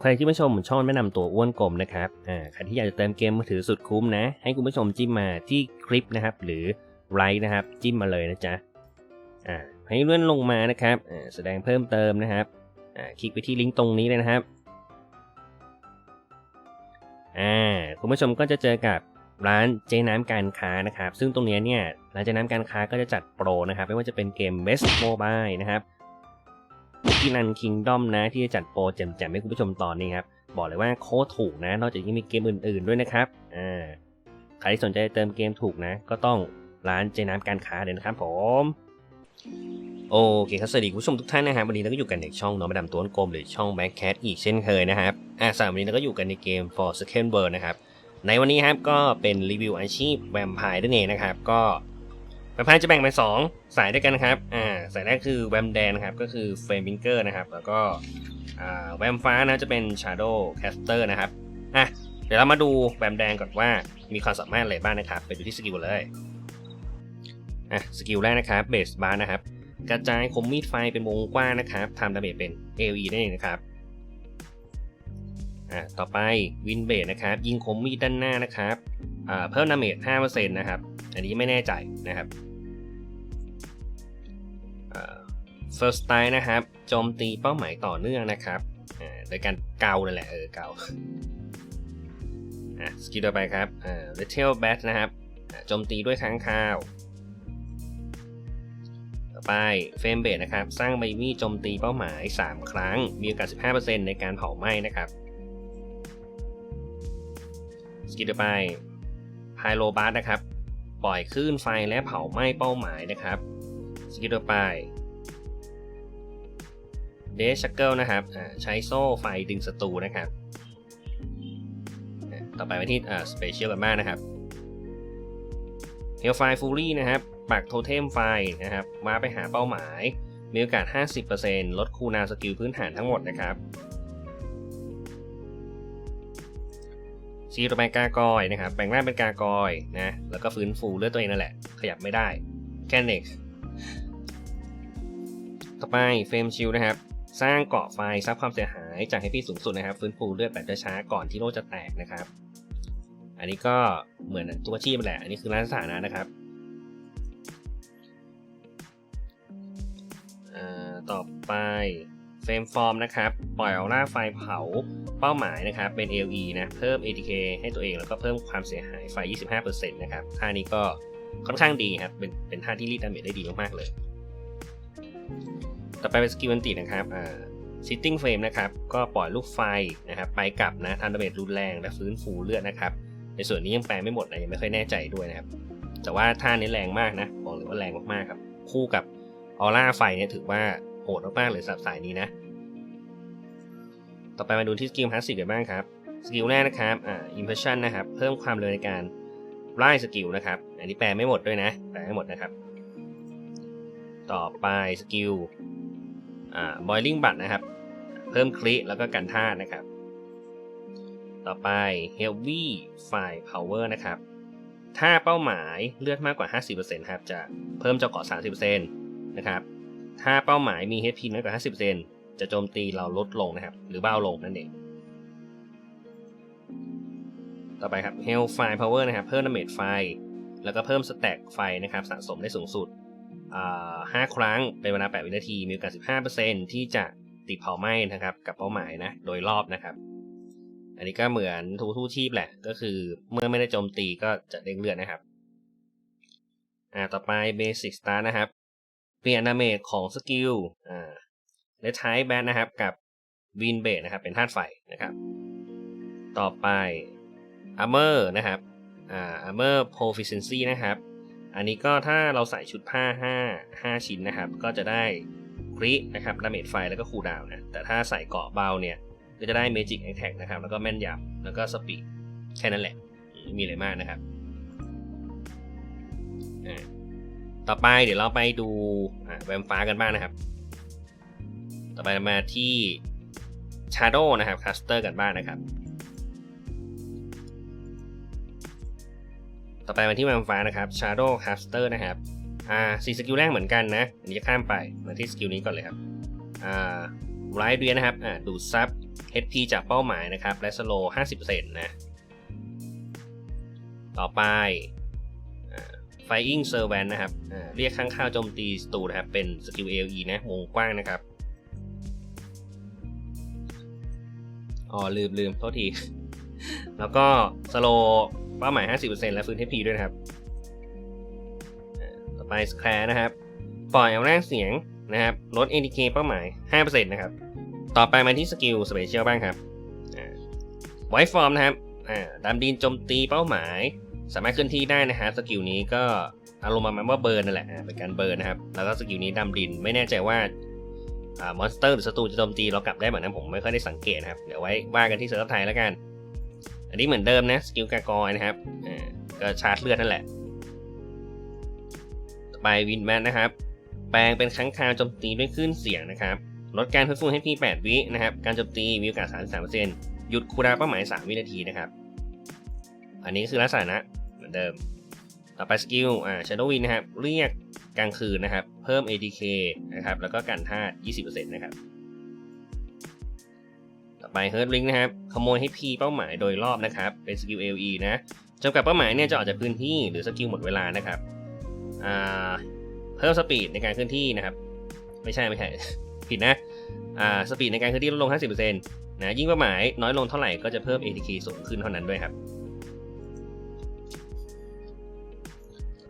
ใครที่มาชมชองแนะนำตัวอ้วนกลมนะครับอ่าใครที่อยากจะเติมเกมมือถือสุดคุ้มนะ ให้คุณผู้ชมจิ้มมาที่คลิปนะครับ หรือไลค์นะครับ จิ้มมาเลยนะจ๊ะอ่าให้เลื่อนลงมานะครับอ่าแสดงเพิ่มเติมนะครับอ่าคลิกไปที่ลิงก์ตรงนี้เลยนะครับอ่าคุณผู้ชมก็จะเจอกับร้านเจน้ำการค้านะครับ ซึ่งตรงนี้เนี่ยร้านเจน้ำการค้าก็จะจัดโปรนะครับ ไม่ว่าจะเป็นเกม Best Mobile นะครับ ที่นันคิงดอมนะ ที่จะจัดโปรแจมๆให้คุณผู้ชมตอนนี้ครับ บอกเลยว่าโคตรถูกนะ นอกจากนี้มีเกมอื่นๆด้วยนะครับอ่าใครที่สนใจเติมเกมถูกนะ ก็ต้องร้านเจน้ำการค้าเลยนะครับผมโอเคครับสวัสดีคุณผู้ชมทุกท่านนะครับวันนี้เราก็อยู่กันในช่องน้องมาดามตัวกลมหรือช่องแบ็คแคทอีกเช่นเคยนะครับอ่าสำหรับวันนี้เราก็อยู่กันในเกม For Second World นะครับในวันนี้ครับก็เป็นรีวิวอาชีพแวมไพร์นั่นเองนะครับก็ แวมไพร์จะแบ่งเป็นสองสายด้วยกันนะครับอ่าสายแรกคือแวมแดนะครับก็คือเฟรมบิงเกอร์นะครับ แล้วก็อ่าแวมฟ้านะจะเป็น Shadow Caster นะครับอะเดี๋ยวเรามาดูแวมแดงก่อนว่ามีความสามารถอะไรบ้างนะครับ ไปดูที่สกิลเลยอะสกิลแรกนะครับเบสบาร์นะครับ กระจายคมมีดไฟเป็นวงกว้างนะครับทำดาเมจเป็น AOE นั่นเองนะครับอ่าต่อไปวินเบดนะครับ ยิงคมมีดด้านหน้านะครับอ่าเพิ่มดาเมจ5%นะครับ อันนี้ไม่แน่ใจนะครับ first strike นะครับ โจมตีเป้าหมายต่อเนื่องนะครับโดยการเกานั่นแหละเออเกาอะสกิลต่อไปครับอ่า retail bat นะครับโจมตีด้วยค้างคาว ต่อไปเฟมเบดนะครับ สร้างใบมีดโจมตีเป้าหมาย 3 ครั้ง มีโอกาส 15%ในการเผาไหม้นะครับสกิลต่อไปไฮโลบาร์นะครับ ปล่อยคลื่นไฟและเผาไหม้เป้าหมายนะครับ สกิลต่อไป เดชชักเกิลนะครับใช้โซ่ไฟดึงศัตรูนะครับ ต่อไปไปที่สเปเชียลกันบ้างนะครับเฮลไฟฟูรี่นะครับปักโทเทมไฟนะครับมาไปหาเป้าหมาย มีโอกาส 50%ลดคูลดาวน์สกิลพื้นฐานทั้งหมดนะครับซีโรแมนกากอยนะครับแปลงร่างเป็นกากอยนะแล้วก็ฟื้นฟูเลือดตัวเองนั่นแหละ ขยับไม่ได้แค่เน็กต่อไปเฟรมชิลนะครับ สร้างเกาะไฟซับความเสียหายจากให้พี่สูงสุดนะครับ ฟื้นฟูเลือดแบบช้าๆก่อนที่โลกจะแตกนะครับ อันนี้ก็เหมือนตัวชีพแหละ อันนี้คือร้านสถานะนะครับต่อไปเฟรมฟอร์มนะครับ ปล่อยออร่าไฟเผาเป้าหมายนะครับ เป็น AOE นะ เพิ่ม ATK ให้ตัวเองแล้วก็เพิ่มความเสียหายไฟ 25%นะครับ ท่านี้ก็ค่อนข้างดีครับ เป็นเป็นท่าที่รีดดาเมจได้ดีมากๆเลย ต่อไปเป็นสกิลอันตินะครับอ่า sitting frame นะครับ ก็ปล่อยลูกไฟนะครับไปกลับนะทำดาเมจรุนแรงและฟื้นฟูเลือดนะครับ ในส่วนนี้ยังแปลไม่หมดนะยังไม่ค่อยแน่ใจด้วยนะครับ แต่ว่าท่านี้แรงมากนะบอกเลยว่าแรงมากๆครับ คู่กับออร่าไฟเนี่ยถือว่าโหดมากๆเลยสับสายนี้นะ ต่อไปมาดูที่สกิลพาสซีฟกันบ้างครับสกิลแรกนะครับอ่า impression นะครับ เพิ่มความเร็วในการไล่สกิลนะครับ อันนี้แปลไม่หมดด้วยนะ แปลไม่หมดนะครับ ต่อไปสกิลอ่า boiling butt นะครับ เพิ่มคลิแล้วก็กันท่านะครับ ต่อไป heavy fire power นะครับ ถ้าเป้าหมายเลือดมากกว่า 50%ครับ จะเพิ่มเจ้าเกาะ30%นะครับ ถ้าเป้าหมายมี HP น้อยกว่า 50%จะโจมตีเราลดลงนะครับ หรือเบ้าลงนั่นเอง ต่อไปครับ Hellfire Power นะครับ เพิ่มดาเมจไฟ แล้วก็เพิ่มสแต็กไฟนะครับ สะสมได้สูงสุด อ่าครั้งเป็นเวลา 8 วินาที มีโอกาส 15%ที่จะติดเผาไหม้นะครับ กับเป้าหมายนะ โดยรอบนะครับ อันนี้ก็เหมือนทูทูชีพแหละ ก็คือเมื่อไม่ได้โจมตีก็จะเด้งเลือดนะครับ อ่า ต่อไป Basic Start นะครับ เปลี่ยนดาเมจของสกิล อ่าและใช้แบนนะครับ กับวินเบดนะครับ เป็นธาตุไฟนะครับ ต่อไป Armor นะครับ อ่า Armor Proficiency นะครับ อันนี้ก็ถ้าเราใส่ชุดผ้า 5 5 ชิ้นนะครับ ก็จะได้ครินะครับดาเมจไฟแล้วก็คูลดาวน์นะแต่ถ้าใส่เกาะเบาเนี่ย ก็จะได้ Magic Attack นะครับ แล้วก็แม่นยำแล้วก็สปีดแค่นั้นแหละไม่มีอะไรมากนะครับ ต่อไปเดี๋ยวเราไปดูแวมฟ้ากันบ้างนะครับ ต่อไปมาที่ Shadow นะครับ Caster กันบ้างนะครับ ต่อไปมาที่แวมฟ้านะครับ Shadow Caster นะครับ อ่าสี่สกิลแรกเหมือนกันนะ อันนี้จะข้ามไปมาที่สกิลนี้ก่อนเลยครับ อ่าไรเรียนะครับ อ่าดูดซับ HP จากเป้าหมายนะครับ และสโล50%นะ ต่อไปอ่า Flying Servant นะครับ อ่า เรียกข้างข้าวโจมตีสตูนะครับ เป็นสกิล AOE นะ วงกว้างนะครับ อ๋อ ลืมลืมโทษที แล้วก็สโล เป้าหมาย 50%และฟื้น HP ด้วยนะครับ ต่อไปสแคร์นะครับ ปล่อยเอาแรงเสียงนะครับ ลด ATK เป้าหมาย 5%นะครับ ต่อไปมาที่สกิลสเปเชียลบ้างครับไวฟอร์มนะครับอ่าดำดินโจมตีเป้าหมาย สามารถเคลื่อนที่ได้นะฮะสกิลนี้ก็อารมณ์ประมาณว่าเบิร์นนั่นแหละเป็นการเบิร์นนะครับ แล้วก็สกิลนี้ดำดินไม่แน่ใจว่าอ่ามอนสเตอร์หรือศัตรูจะโจมตีเรากลับได้เหมือนนั้นผมไม่ค่อยได้สังเกตนะครับ เดี๋ยวไว้ว่ากันที่เซิร์ฟไทยแล้วกัน อันนี้เหมือนเดิมนะสกิลกากอยนะครับอ่าก็ชาร์จเลือดนั่นแหละ ต่อไปวินแมนนะครับ แปลงเป็นครั้งคราวโจมตีด้วยคลื่นเสียงนะครับ ลดการฟื้นฟูให้พี่8วินะครับ การโจมตีมีโอกาส33%หยุดคูดาเป้าหมาย 3 วินาทีนะครับ อันนี้คือลักษณะเหมือนเดิม ต่อไปสกิล อ่า Shadow Wind นะครับ เรียกกลางคืนนะครับ เพิ่ม ATK นะครับ แล้วก็กันท่า20%นะครับ ต่อไป Hurt Ring นะครับ ขโมยให้พีเป้าหมายโดยรอบนะครับ เป็นสกิล LE นะจำกัดเป้าหมายเนี่ยจะออกจากพื้นที่หรือสกิลหมดเวลานะครับเพิ่มสปีดในการเคลื่อนที่นะครับ ไม่ใช่ไม่ใช่ผิดนะสปีดในการเคลื่อนที่ลดลง 50%นะยิ่งเป้าหมายน้อยลงเท่าไหร่ก็จะเพิ่ม ATK สูงขึ้นเท่านั้นด้วยครับ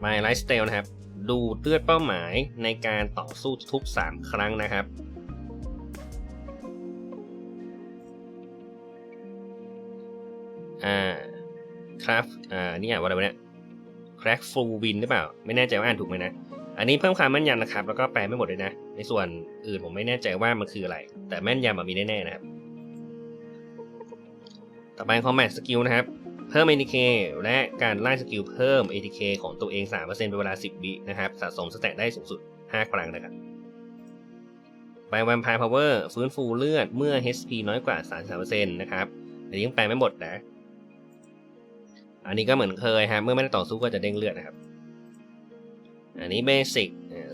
My Lifestyle นะครับ ดูเลือดเป้าหมายในการต่อสู้ทุก 3 ครั้งนะครับ อ่าครับอ่านี่อ่านว่าอะไรวะเนี่ย crack full win หรือเปล่า ไม่แน่ใจว่าอ่านถูกไหมนะ อันนี้เพิ่มความแม่นยำนะครับ แล้วก็แปลไม่หมดเลยนะ ในส่วนอื่นผมไม่แน่ใจว่ามันคืออะไร แต่แม่นยำแบบมีแน่ๆนะครับ ต่อไป combat skill นะครับ เพิ่ม ATK และการไล่สกิลเพิ่ม ATK ของตัวเอง 3%เป็นเวลา 10 วินะครับสะสมสแตทได้สูงสุด 5 ครั้งนะครับไป Vampire Power ฟื้นฟูเลือดเมื่อ HP น้อยกว่า 33%นะครับแต่ยังแปลไม่หมดนะ อันนี้ก็เหมือนเคยครับเมื่อไม่ได้ต่อสู้ก็จะเด้งเลือดนะครับ อันนี้ Basic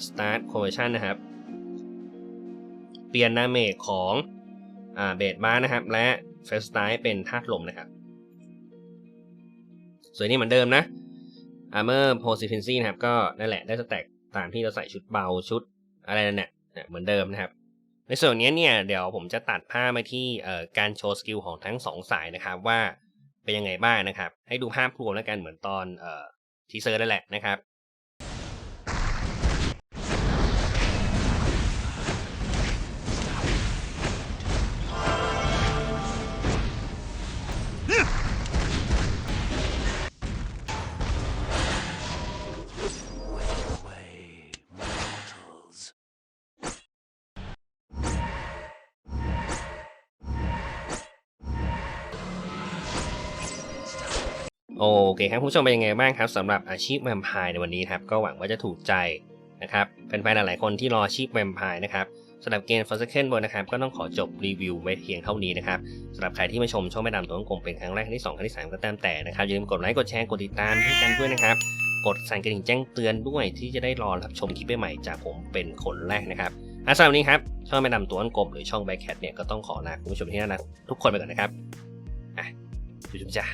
Start Conversion นะครับ เปลี่ยนดาเมจของอ่าเบสบ้าร์นะครับ และ First Strike เป็นธาตุลมนะครับ ส่วนนี้เหมือนเดิมนะ Armor Proficiency นะครับ ก็นั่นแหละได้สแต็กตามที่เราใส่ชุดเบาชุดอะไรนั่นแหละเหมือนเดิมนะครับ ในส่วนนี้เนี่ยเดี๋ยวผมจะตัดภาพมาที่การโชว์สกิลของทั้งสองสายนะครับว่า เป็นยังไงบ้างนะครับ ให้ดูภาพรวมแล้วกันเหมือนตอนเอ่อทีเซอร์นั่นแหละนะครับ โอเคครับผู้ชมเป็นยังไงบ้างครับสำหรับอาชีพแวมไพร์ในวันนี้ครับก็หวังว่าจะถูกใจนะครับแฟนๆหลายๆคนที่รออาชีพแวมไพร์นะครับสำหรับเกม Forsaken World นะครับก็ต้องขอจบรีวิวไว้เพียงเท่านี้นะครับสำหรับใครที่มาชมช่องแม่ดำตัวกลมเป็นครั้งแรกครั้งที่สองครั้งที่สามก็ตามแต่นะครับอย่าลืมกดไลค์กดแชร์กดติดตามให้กันด้วยนะครับกดสั่นกระดิ่งแจ้งเตือนด้วยที่จะได้รอรับชมคลิปใหม่จากผมเป็นคนแรกนะครับอะสำหรับนี้ครับช่องแม่ดำตัวกลมหรือช่องแบคแคทเนี่ยก็ต้องขอลาคุณผู้ชมที่น่ารักทุกคนไปก่อนนะครับอะจุ๊บจ้า